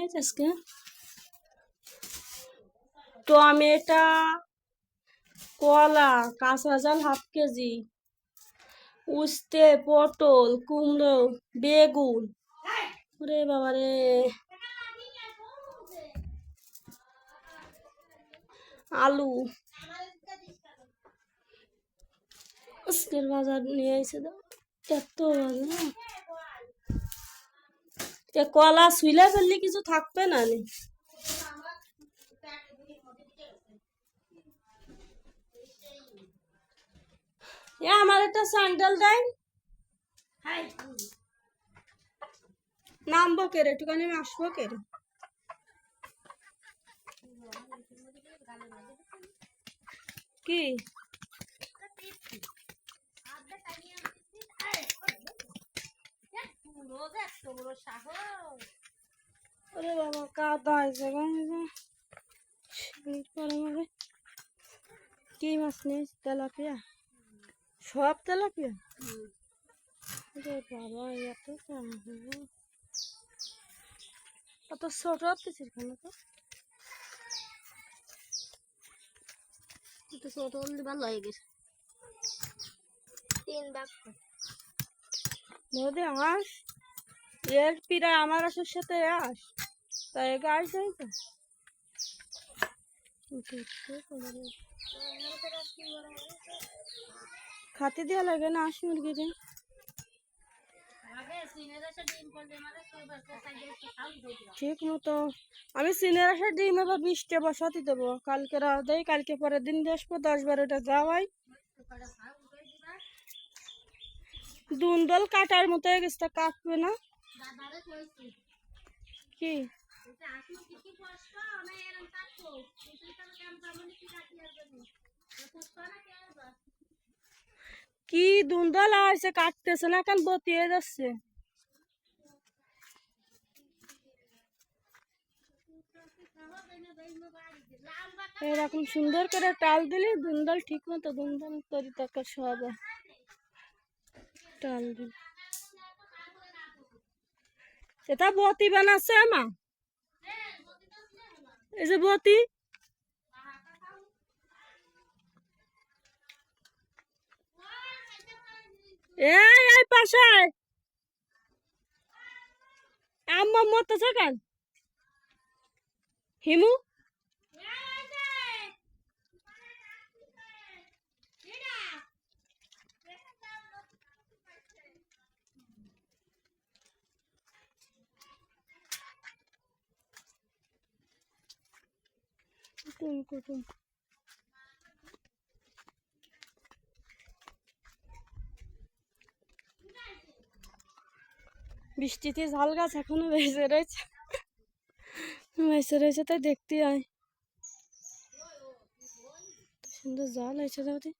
আইছে আজকে টমেটা কলা, কাঁচা জাল হাফ কেজি, উস্তে, পটল, কুমড়ো, বেগুন। রে বাবা রে আলু। আজকের বাজার নিয়ে আইছে দাও এত বাজার কলা শুইলে ফেললে কিছু থাকবে না এ, আমার একটা স্যান্ডেল দেয়। নামবো কে রে? একটুখানি আমি আসব কে? রে কি ওরে বাবা কাদা হয়েছে পরে কি মাছ নিয়ে তেলাপিয়া? সব তেলাপিয়া? বাবা এত অত ছোট হতেছিস কেন তো? একটু ছোট হলে ভালো হয়ে গেছে। তিন ভাগ নদী আস এর পিড়া আমার আসর সাথে আস। তাই গাছ যাই তো। খাতে দেওয়া লাগে না, আস মুরগিরে ঠিক মতো। আমি সিনের আসার ডিম এবার বিশটা বসাতে দেবো। কালকে দেয় কালকে পরের দিন আসব দশ বারোটা যাওয়াই। দুন্দল কাটার মতো গেছে কাটবে না। কি? কি দুন্দল আছে কাটতেছে না কেন বতিয়ে যাচ্ছে। এরকম সুন্দর করে টাল দিলে দুন্দল ঠিক মতো দুন্দল তরি তরকার সব টাল দিল। এটা বতি বানাচ্ছে আমা? এই যে বতি এই আম্মা হিমু? বৃষ্টিতে ঝাল গাছ এখনও বেঁচে রয়েছে। বেঁচে রয়েছে তাই দেখতে হয় সুন্দর জাল হয়েছে দাদি